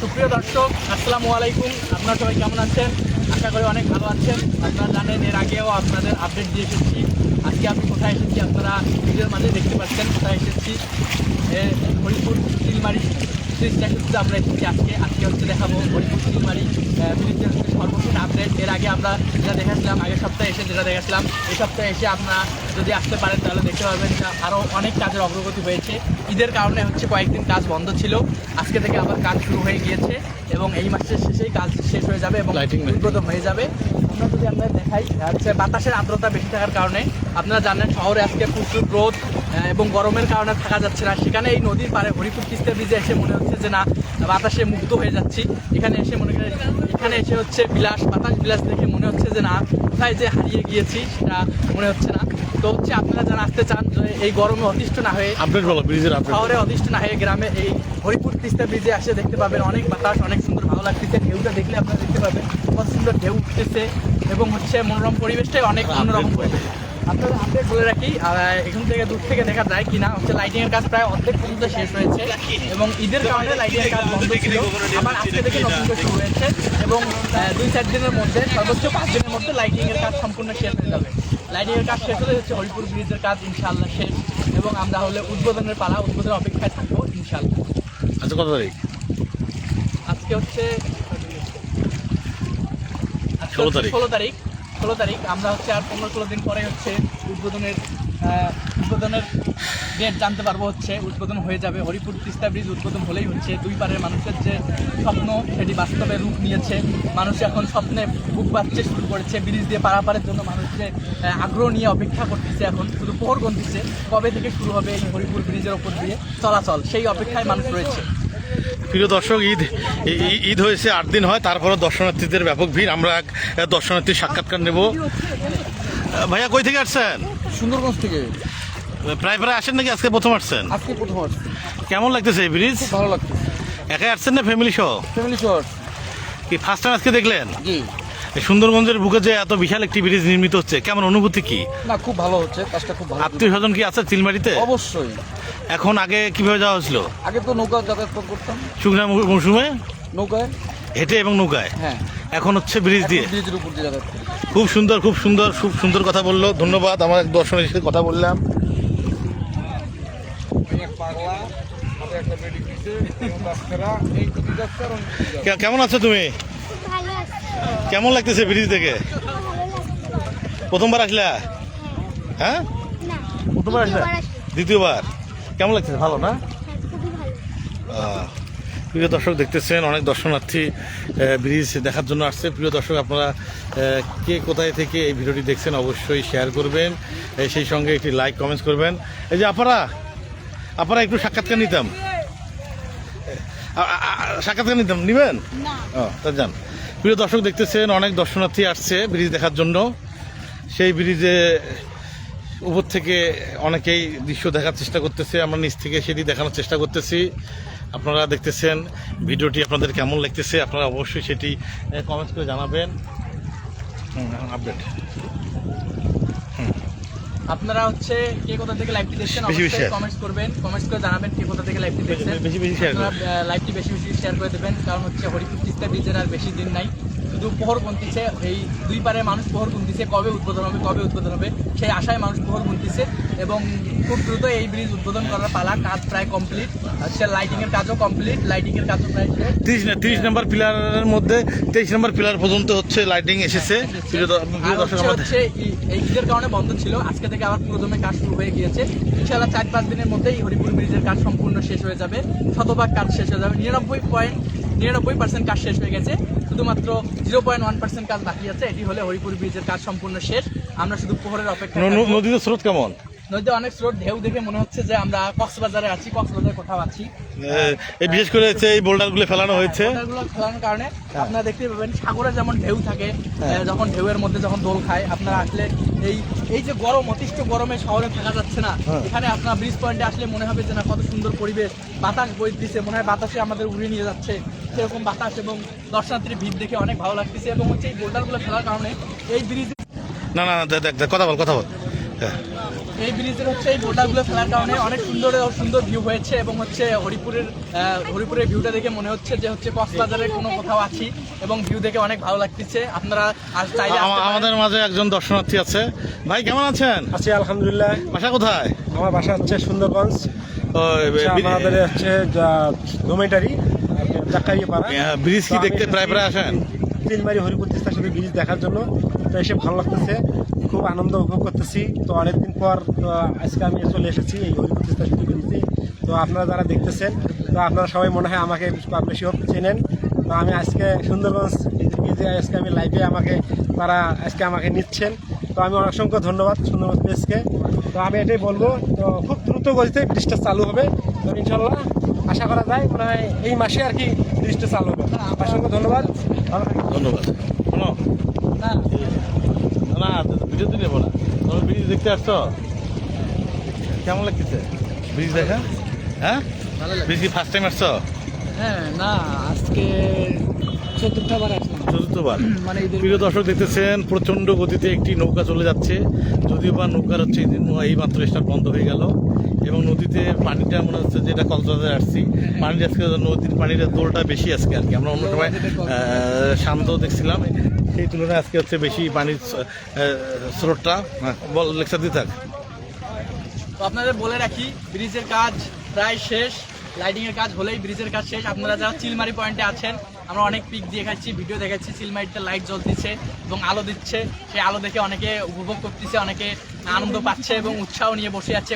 সুপ্রিয় দর্শক, আসসালামু আলাইকুম। আপনারা সবাই কেমন আছেন? আশা করি অনেক ভালো আছেন। আপনারা জানেন, এর আগেও আপনাদের আপডেট দিয়ে এসেছি। আজকে আমি কোথায় এসেছি আপনারা ভিডিওর মাঝে দেখতে পাচ্ছেন। কোথায় এসেছি? হরিপুর চিলমারি সেই স্ট্যাচুতে আমরা এসেছি আজকে। আজকে হচ্ছে দেখাবো হরিপুর চিলমারি ব্রিজের হচ্ছে সর্বশেষ আপডেট এর আগে আমরা যেটা দেখেছিলাম আগের সপ্তাহে এসে যেটা দেখেছিলাম এই সপ্তাহে এসে আপনারা যদি আসতে পারেন তাহলে দেখতে পাবেন যে আরও অনেক কাজের অগ্রগতি হয়েছে। ঈদের কারণে হচ্ছে কয়েকদিন কাজ বন্ধ ছিল। আজকে থেকে আবার কাজ শুরু হয়ে গিয়েছে এবং এই মাসের শেষেই কাজ শেষ হয়ে যাবে এবং। উদ্বোধন হয়ে যাবে। আমরা যদি আমরা দেখাই হচ্ছে বাতাসের আর্দ্রতা বেশি থাকার কারণে আপনারা জানেন শহরে আজকে প্রচুর রোদ এবং গরমের কারণে থাকা যাচ্ছে না। সেখানে এই নদীর পাড়ে হরিপুর তিস্তা ব্রিজে এসে মনে হচ্ছে যে না বাতাসে মুগ্ধ হয়ে যাচ্ছি। এখানে এসে মনে করেন এখানে এসে হচ্ছে বিলাস বাতাস বিলাস দেখে মনে হচ্ছে যে না কোথায় যে হারিয়ে গিয়েছি সেটা মনে হচ্ছে না। তো হচ্ছে আপনারা যারা আসতে চান যে এই গরমে অতিষ্ঠ না হয়ে শহরে অধিষ্ঠ না হয়ে গ্রামে এই হরিপুর তিস্তা ব্রিজে আসে দেখতে পাবেন অনেক বাতাস অনেক সুন্দর ভালো লাগতেছে। ঢেউটা দেখলে আপনারা দেখতে পাবেন কত সুন্দর ঢেউ উঠতেছে এবং হচ্ছে মনোরম পরিবেশটাই অনেক অন্যরকম পরিবেশ। আপনাদের আপডেট বলে রাখি এখান থেকে দূর থেকে দেখা যায় কিনা হচ্ছে লাইটিং এর কাজ প্রায় অর্ধেক পর্যন্ত শেষ হয়েছে এবং ঈদের কারণে লাইটিং এর কাজ বন্ধ ছিল। আবার আজকে থেকে নতুন করে শুরু হয়েছে এবং দুই চার দিনের মধ্যে সর্বোচ্চ পাঁচ দিনের মধ্যে লাইটিং এর কাজ সম্পূর্ণ শেষ হয়ে যাবে। লাইটিং এর কাজ শেষ হলে হচ্ছে হরিপুর ব্রিজের কাজ ইনশাআল্লাহ শেষ এবং আমরা হলে উদ্বোধনের পালা উদ্বোধনের অপেক্ষায় থাকব ইনশাআল্লাহ। আচ্ছা কত তারিখ? আজকে হচ্ছে আজকে 16 হচ্ছে তারিখ। ষোলো তারিখ। ষোলো তারিখ। আমরা হচ্ছে আর পনেরো ষোলো দিন পরে হচ্ছে উদ্বোধনের উদ্বোধনের ডেট জানতে পারব হচ্ছে। উদ্বোধন হয়ে যাবে। হরিপুর তিস্তা ব্রিজ উদ্বোধন হলেই হচ্ছে। দুই পারের মানুষের যে স্বপ্ন, সেটি বাস্তবে রূপ নিয়েছে। মানুষ এখন স্বপ্নে বুক বাঁচতে শুরু করেছে। ব্রিজ দিয়ে পারাপারের জন্য মানুষ যে আগ্রহ নিয়ে অপেক্ষা করতেছে এখন, শুধু পোহর গন্তিছে, কবে থেকে শুরু হবে এই হরিপুর ব্রিজের ওপর দিয়ে চলাচল? সেই অপেক্ষায় মানুষ রয়েছে। প্রিয় দর্শক ঈদ ঈদ হয়েছে আট দিন হয় তারপরে দর্শনার্থীদের ব্যাপক ভিড়। আমরা এক দর্শনার্থীর সাক্ষাৎকার নেব। ভাইয়া কই থেকে আসছেন? সুন্দরগঞ্জ থেকে। প্রায় প্রায় আসেন নাকি? আজকে প্রথম আসছেন? আজকে প্রথম আসছি। কেমন লাগতেছে এই ব্রিজ? ভালো লাগছে একাই আসছেন না ফ্যামিলি সহ? ফ্যামিলি শর্ট কি ফার্স্ট টাইম আজকে দেখলেন? জি। সুন্দরগঞ্জের বুকে যে এত বিশাল একটি ব্রিজ নির্মিত হচ্ছে কেমন অনুভূতি কি? না খুব ভালো হচ্ছে কাজটা খুব ভালো। আত্মীয় স্বজন কি আছে চিলমারিতে? অবশ্যই। এখন আগে কীভাবে যাওয়া হয়েছিল? আগে তো নৌকা যাতায়াত করতাম। শুকনা মৌসুমে? নৌকায়। হেঁটে এবং নৌকায়? হ্যাঁ। এখন হচ্ছে ব্রিজ দিয়ে? ব্রিজের উপর দিয়ে যাতায়াত করি। খুব সুন্দর খুব সুন্দর খুব সুন্দর কথা বলল। ধন্যবাদ আমার এক দর্শনের সাথে কথা বললাম। কে- কেমন আছো তুমি? কেমন লাগতেছে ব্রিজ থেকে প্রথমবার আসলা? হ্যাঁ। প্রথমবার আসলা? দ্বিতীয়বার? কেমন লাগছে? ভালো না? হ্যাঁ খুবই ভালো আহ, প্রিয় দর্শক দেখতেছেন অনেক দর্শনার্থী ব্রিজ দেখার জন্য আসছে। প্রিয় দর্শক আপনারা কে কোথায় থেকে এই ভিডিওটি দেখছেন অবশ্যই শেয়ার করবেন। সেই সঙ্গে একটি লাইক কমেন্টস করবেন। এই যে আপনারা আপনারা একটু সাক্ষাৎকার নিতাম। সাক্ষাৎকার নিতাম নিবেন? ও তা যান। প্রিয় দর্শক দেখতেছেন অনেক দর্শনার্থী আসছে ব্রিজ দেখার জন্য। সেই ব্রিজে উপর থেকে অনেকেই দৃশ্য দেখার চেষ্টা করতেছে আমরা নিচ থেকে সেটি দেখানোর চেষ্টা করতেছি। আপনারা দেখতেছেন ভিডিওটি আপনাদের কেমন লাগতেছে আপনারা অবশ্যই সেটি কমেন্ট করে জানাবেন। আপডেট আপনারা হচ্ছে কে কোথা থেকে লাইভটি দেখছেন বেশি বেশি অবশ্যই কমেন্টস করবেন কমেন্টস করে জানাবেন কে কোথা থেকে লাইভটি দেখছেন। বেশি বেশি আপনারা লাইভটি বেশি বেশি শেয়ার করে দেবেন কারণ হচ্ছে হরিপুর তিস্তা ব্রিজের আর বেশি দিন নাই। শুধু পোহর গুনতিছে এই দুই পারে মানুষ পোহর গুনতিছে কবে উদ্বোধন হবে কবে উদ্বোধন হবে সেই আশায় মানুষ পোহর গুনতিছে এবং খুব দ্রুত এই ব্রিজ উদ্বোধন করার পালা কাজ প্রায় কমপ্লিট সে লাইটিং এর কাজও কমপ্লিট লাইটিং এর কাজও প্রায় তিরিশ তিরিশ নম্বর পিলারের মধ্যে তেইশ নম্বর পিলার পর্যন্ত হচ্ছে লাইটিং এসেছে। হচ্ছে আমাদের হচ্ছে ই- এই ঈদের কারণে বন্ধ ছিল আজকে থেকে আবার পুরোদমে কাজ শুরু হয়ে গিয়েছে। ইনশাআল্লাহ চার পাঁচ দিনের মধ্যেই হরিপুর ব্রিজের কাজ সম্পূর্ণ শেষ হয়ে যাবে শতভাগ কাজ শেষ হয়ে যাবে নিরানব্বই পয়েন্ট নিরানব্বই পার্সেন্ট কাজ শেষ হয়ে গেছে। শুধুমাত্র জিরো পয়েন্ট ওয়ান পার্সেন্ট কাজ বাকি আছে এটি হলে হরিপুর ব্রিজের কাজ সম্পূর্ণ শেষ। আমরা শুধু পোহরের অপেক্ষা ন- ন- স্রোত কেমন? নদীতে অনেক স্রোত ঢেউ দেখে মনে হচ্ছে যে আমরা কক্সবাজারে আছি কক্সবাজার কোথাও আছি। এই বিশেষ করে এই বোল্ডারগুলো ফেলানো হয়েছে। ওয়াটারগুলো খেলানোর কারণে আপনারা দেখতে পাবেন সাগরে যেমন ঢেউ থাকে যখন ঢেউয়ের মধ্যে যখন দোল খায় আপনারা আসলে এই এই যে গরম অতিষ্ঠ গরমে শহরে থাকা যাচ্ছে না। হ্যাঁ। এখানে আপনার ব্রিজ পয়েন্টে আসলে মনে হবে যে না কত সুন্দর পরিবেশ। বাতাস বই দিচ্ছে মনে হয় বাতাসে আমাদের উড়িয়ে নিয়ে যাচ্ছে। সেরকম বাতাস এবং দর্শনার্থীর ভিড় দেখে অনেক ভালো লাগতেছে এবং হচ্ছে এই বোল্ডারগুলো খেলার কারণে এই ব্রিজ না না দেখ দেখ, কথা বল কথা বল। হ্যাঁ। এই ব্রিজের হচ্ছে এই বোটাগুলো ফেলার কারণে অনেক সুন্দর সুন্দর ভিউ হয়েছে এবং হচ্ছে হরিপুরের আহ, হরিপুরের ভিউটা দেখে মনে হচ্ছে যে হচ্ছে কক্সবাজারের কোনো কোথাও আছি এবং ভিউ দেখে অনেক ভালো লাগতেছে। আপনারা আজ চাইলে পারেন। আমাদের মাঝে একজন দর্শনার্থী আছে। ভাই কেমন আছেন? আছি আলহামদুলিল্লাহ। বাসা কোথায়? আমার বাসা হচ্ছে সুন্দরগঞ্জ। হচ্ছে আমাদের হচ্ছে ডোমেটারি ব্রিজ কি দেখতে প্রায় প্রায় আসেন? তিনবাড়ি হরিপুর তিস্তার সাথে ব্রিজ দেখার জন্য। তো এসে ভালো লাগতেছে। খুব আনন্দ উপভোগ করতেছি। তো অনেকদিন পর আজকে আমি চলে এসেছি এই হরিপুর তিস্তার সাথে ব্রিজে তো আপনারা যারা দেখতেছেন তো আপনারা সবাই মনে হয় আমাকে বেশি হোক চেনেন। তো আমি আজকে সুন্দরগঞ্জ ব্রিজে আজকে আমি লাইভে আমাকে তারা আজকে আমাকে নিচ্ছেন। তো আমি অসংখ্য ধন্যবাদ সুন্দরগঞ্জ প্রেসকে তো আমি এটাই বলব তো খুব দ্রুত গতিতে ব্রিজটা চালু হবে। তো ইনশাল্লাহ আশা করা যায় মনে হয় এই মাসে আর কি ব্রিজটা চালু হবে। অসংখ্য ধন্যবাদ। ধন্যবাদ। শোনো না না ভিডিও নেব না। তুমি ব্রিজ দেখতে আসছো? কেমন লাগতেছে? ব্রিজ দেখা? হ্যাঁ? ব্রিজ ফার্স্ট টাইম আসছো? হ্যাঁ না আজকে চতুর্থবার আসলাম। চতুর্থবার। মানে প্রিয় দর্শক দেখতেছেন প্রচণ্ড গতিতে একটি নৌকা চলে যাচ্ছে। যদিও বা নৌকার হচ্ছে এই মাত্র স্টার্ট বন্ধ হয়ে গেল। এবং নদীতে পানিটা মনে হচ্ছে যেটা কক্সবাজারে আসছি। পানিটা আজকে নদীর পানির দোলটা বেশি আজকে আর কি। আমরা অন্য সময় শান্ত দেখছিলাম। সেই তুলনায় আজকে হচ্ছে বেশি পানির স্রোতটা হ্যাঁ, বল লেকচার দিয়ে থাক। আপনাদের বলে রাখি ব্রিজের কাজ প্রায় শেষ লাইটিং এর কাজ হলেই ব্রিজের কাজ শেষ। আপনারা যারা চিলমারি পয়েন্টে আছেন আমরা অনেক পিক দেখাচ্ছি ভিডিও দেখাচ্ছি চিলমারিতে লাইট জ্বলতেছে এবং আলো দিচ্ছে। সেই আলো দেখে অনেকে উপভোগ করতেছে অনেকে আনন্দ পাচ্ছে এবং উৎসাহ নিয়ে বসে আছে।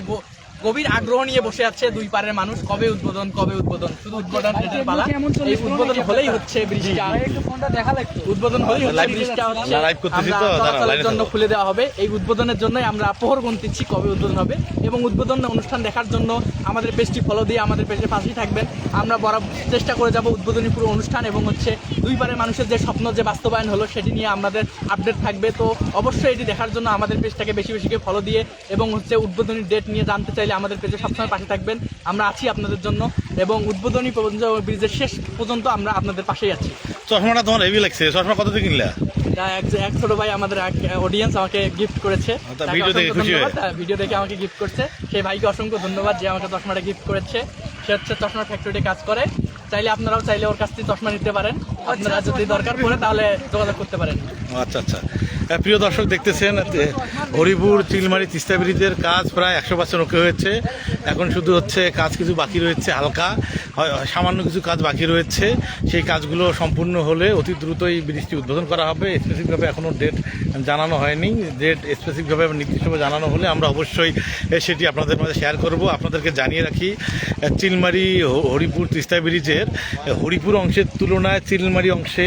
গভীর আগ্রহ নিয়ে বসে আছে দুই পারের মানুষ। কবে উদ্বোধন কবে উদ্বোধন? শুধু উদ্বোধন পালা। এই উদ্বোধন হলেই হচ্ছে ব্রিজটা উদ্বোধন হলেই হচ্ছে ব্রিজটা হচ্ছে। চলাচলের জন্য খুলে দেওয়া হবে। এই উদ্বোধনের জন্যই আমরা প্রহর গুনতেছি কবে উদ্বোধন হবে। এবং উদ্বোধন অনুষ্ঠান দেখার জন্য আমাদের পেজটি ফলো দিয়ে আমাদের পেজের পাশেই থাকবেন। আমরা বড় চেষ্টা করে যাব উদ্বোধনী পুরো অনুষ্ঠান এবং হচ্ছে দুই পারের মানুষের যে স্বপ্ন যে বাস্তবায়ন হলো সেটি নিয়ে আমাদের আপডেট থাকবে। তো অবশ্যই এটি দেখার জন্য আমাদের পেজটাকে বেশি বেশি করে ফলো দিয়ে এবং হচ্ছে উদ্বোধনী ডেট নিয়ে জানতে চাইলে আমাদের পেজে সবসময় পাশে থাকবেন। আমরা আছি আপনাদের জন্য এবং উদ্বোধনী পর্যন্ত ব্রিজের শেষ পর্যন্ত আমরা আপনাদের পাশেই আছি। চশমাটা তোমার হেভি লাগছে? চশমা কত দিয়ে কিনলা? এক এক ছোট ভাই আমাদের অডিয়েন্স আমাকে গিফট করেছে। ভিডিও দেখে আমাকে গিফট করছে। সেই ভাইকে অসংখ্য ধন্যবাদ যে আমাকে চশমাটা গিফট করেছে। সে হচ্ছে চশমা ফ্যাক্টরিতে কাজ করে। চাইলে আপনারাও চাইলে ওর কাছ থেকে চশমা নিতে পারেন। আপনারা যদি দরকার পড়ে তাহলে যোগাযোগ করতে পারেন। আচ্ছা আচ্ছা। প্রিয় দর্শক, দেখতেছেন হরিপুর, চিলমারি, তিস্তা ব্রিজের কাজ প্রায় একশো পার্সেন্ট ওকে হয়েছে। এখন শুধু হচ্ছে কাজ কিছু বাকি রয়েছে, হালকা। সামান্য কিছু কাজ বাকি রয়েছে। সেই কাজগুলো সম্পূর্ণ হলে অতি দ্রুত এই ব্রিজটি উদ্বোধন করা হবে। স্পেসিফিকভাবে এখনও ডেট জানানো হয়নি। ডেট স্পেসিফিকভাবে নির্দিষ্টভাবে জানানো হলে আমরা অবশ্যই সেটি আপনাদের মাঝে শেয়ার করব। আপনাদেরকে জানিয়ে রাখি চিলমারি হরিপুর, তিস্তা ব্রিজের হরিপুর অংশের তুলনায় চিলমারি অংশে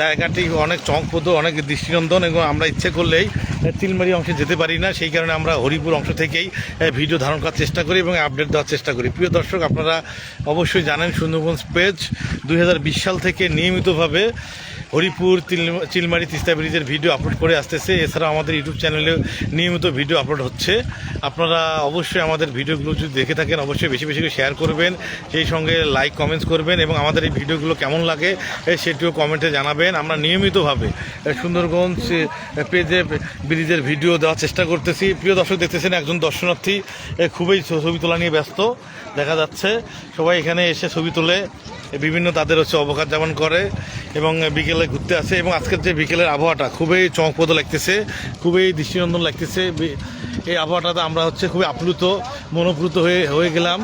জায়গাটি অনেক চমকপ্রদ, অনেক দৃষ্টিনন্দন এবং আমরা ইচ্ছে করলেই তিলমারি অংশে যেতে পারি না। সেই কারণে আমরা হরিপুর অংশ থেকেই ভিডিও ধারণ করার চেষ্টা করি এবং আপডেট দেওয়ার চেষ্টা করি। প্রিয় দর্শক, আপনারা অবশ্যই জানেন সুন্দরবন পেজ দুই সাল থেকে নিয়মিতভাবে হরিপুর চিলমারি, তিস্তা ব্রিজের ভিডিও আপলোড করে আসতেছে। এছাড়া আমাদের ইউটিউব চ্যানেলে নিয়মিত ভিডিও আপলোড হচ্ছে। আপনারা অবশ্যই আমাদের ভিডিওগুলো যদি দেখে থাকেন, অবশ্যই বেশি বেশি করে শেয়ার করবেন। সেই সঙ্গে লাইক কমেন্টস করবেন এবং আমাদের এই ভিডিওগুলো কেমন লাগে সেটিও কমেন্টে জানাবেন। আমরা নিয়মিতভাবে সুন্দরগঞ্জ পেজে ব্রিজের ভিডিও দেওয়ার চেষ্টা করতেছি। প্রিয় দর্শক দেখতেছেন একজন দর্শনার্থী খুবই ছবি তোলা নিয়ে ব্যস্ত, দেখা যাচ্ছে। সবাই এখানে এসে ছবি তোলে। বিভিন্ন তাদের হচ্ছে অবকাশ যেমন করে। এবং বিকেলে ঘুরতে আসে এবং আজকের যে বিকেলের আবহাওয়াটা খুবই চমকপ্রদ লাগতেছে খুবই দৃষ্টিনন্দন লাগতেছে। এই আবহাওয়াটাতে আমরা হচ্ছে খুবই আপ্লুত মনোপ্লুত হয়ে হয়ে গেলাম।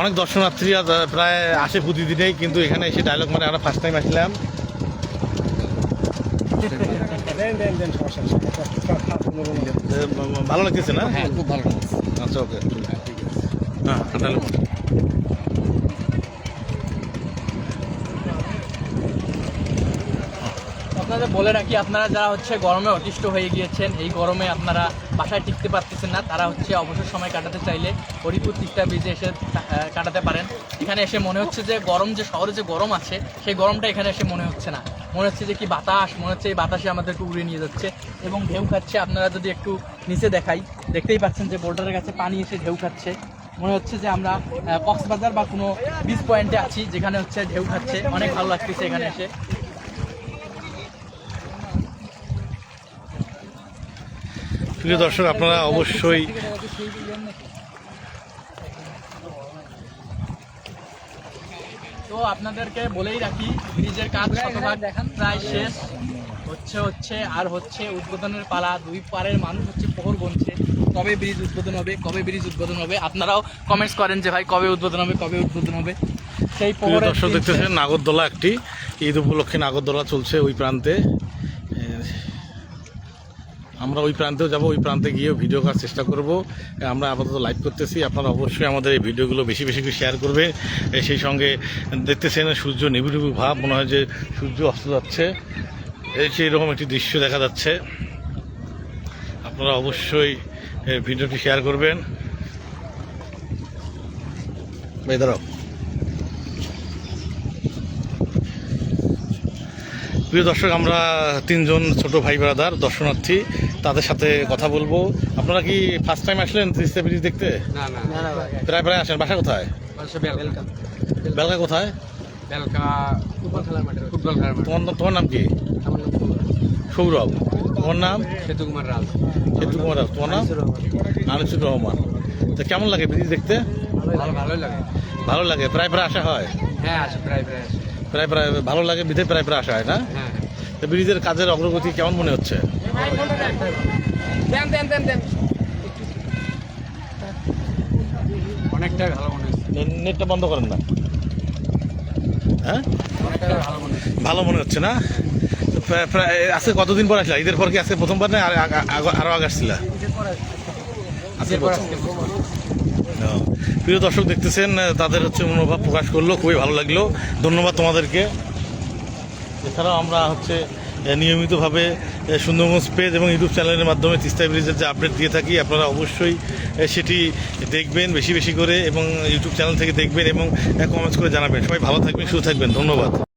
অনেক দর্শনার্থীরা প্রায় আসে প্রতিদিনেই কিন্তু এখানে এসে ডায়লগ মানে আমরা ফার্স্ট টাইম আসলাম। ভালো লাগতেছে না? হ্যাঁ খুব ভালো আচ্ছা ওকে হ্যাঁ আপনাদের বলে রাখি, আপনারা যারা হচ্ছে গরমে অতিষ্ঠ হয়ে গিয়েছেন, এই গরমে আপনারা বাসায় টিকতে পারতেছেন না, তারা হচ্ছে অবসর সময় কাটাতে চাইলে হরিপুর তিস্তা ব্রিজে এসে কাটাতে পারেন। এখানে এসে মনে হচ্ছে যে গরম যে শহরে যে গরম আছে, সেই গরমটা এখানে এসে মনে হচ্ছে না। মনে হচ্ছে যে কি বাতাস, মনে হচ্ছে এই বাতাসে আমাদেরকে উড়িয়ে নিয়ে যাচ্ছে এবং ঢেউ খাচ্ছে। আপনারা যদি একটু নিচে দেখাই, দেখতেই পাচ্ছেন যে বোর্ডারের কাছে পানি এসে ঢেউ খাচ্ছে। মনে হচ্ছে যে আমরা কক্সবাজার বা কোনো বিচ পয়েন্টে আছি, যেখানে হচ্ছে ঢেউ খাচ্ছে। অনেক ভালো লাগতেছে এখানে এসে। প্রিয় দর্শক আপনারা অবশ্যই তো আপনাদেরকে বলেই রাখি ব্রিজের কাজ শতভাগ প্রায় শেষ। হচ্ছে হচ্ছে আর হচ্ছে উদ্বোধনের পালা দুই পারের মানুষ হচ্ছে পোহর গুনছে। কবে ব্রিজ উদ্বোধন হবে কবে ব্রিজ উদ্বোধন হবে? আপনারাও কমেন্টস করেন যে ভাই কবে উদ্বোধন হবে কবে উদ্বোধন হবে? সেই দর্শক দেখতেছেন নাগরদোলা একটি ঈদ উপলক্ষে নাগরদোলা চলছে ওই প্রান্তে। আমরা ওই প্রান্তেও যাব ওই প্রান্তে গিয়েও ভিডিও করার চেষ্টা করব। আমরা আপাতত লাইভ করতেছি। আপনারা অবশ্যই আমাদের এই ভিডিওগুলো বেশি বেশি করে শেয়ার করবে। সেই সঙ্গে দেখতেছেন সূর্য নিবু নিবু ভাব মনে হয় যে সূর্য অস্ত যাচ্ছে। এই সেই রকম একটি দৃশ্য দেখা যাচ্ছে। আপনারা অবশ্যই ভিডিওটি শেয়ার করবেন। ভাই প্রিয় দর্শক আমরা তিনজন ছোট ভাই ব্রাদার দর্শনার্থী। তাদের সাথে কথা বলব। আপনারা কি ফার্স্ট টাইম আসলেন তিস্তা ব্রিজ দেখতে? না না না। প্রায় প্রায় আসেন। বাসা কোথায়? বেলকা। বেলকা। কোথায়? বেলকা ফুটবল খেলার মাঠে ফুটবল খেলার মাঠে। তোমার নাম- তোমার নাম কি? সৌরভ। তোমার নাম? সেতু কুমার রাজ। সেতু কুমার রাও। তোমার নাম? আনিসুর রহমান। তো কেমন লাগে ব্রিজ দেখতে? ভালো ভালোই লাগে। ভালো লাগে। প্রায় প্রায় আসা হয়? হ্যাঁ আসে প্রায় প্রায় প্রায় প্রায় ভালো লাগে। বিধে প্রায় প্রায় আসা হয় না? হ্যাঁ তো ব্রিজের কাজের অগ্রগতি কেমন মনে হচ্ছে? ভালো মনে হচ্ছে। নেটটা বন্ধ করেন না। হ্যাঁ? ভালো মনে হচ্ছে। ভালো মনে হচ্ছে না? প্রায়- আজকে কতদিন পর আসলা? ঈদের পর কি আজকে প্রথমবার না আর- আগ- আসছিলা? আজকে প্রিয় দর্শক দেখতেছেন তাদের হচ্ছে মনোভাব প্রকাশ করল খুবই ভালো লাগল। ধন্যবাদ তোমাদেরকে। এছাড়াও আমরা হচ্ছে নিয়মিতভাবে সুন্দরগঞ্জ পেজ এবং ইউটিউব চ্যানেলের মাধ্যমে তিস্তা ব্রিজের যে আপডেট দিয়ে থাকি, আপনারা অবশ্যই সেটি দেখবেন বেশি বেশি করে এবং ইউটিউব চ্যানেল থেকে দেখবেন এবং কমেন্টস করে জানাবেন। সবাই ভালো থাকবেন, সুস্থ থাকবেন। ধন্যবাদ।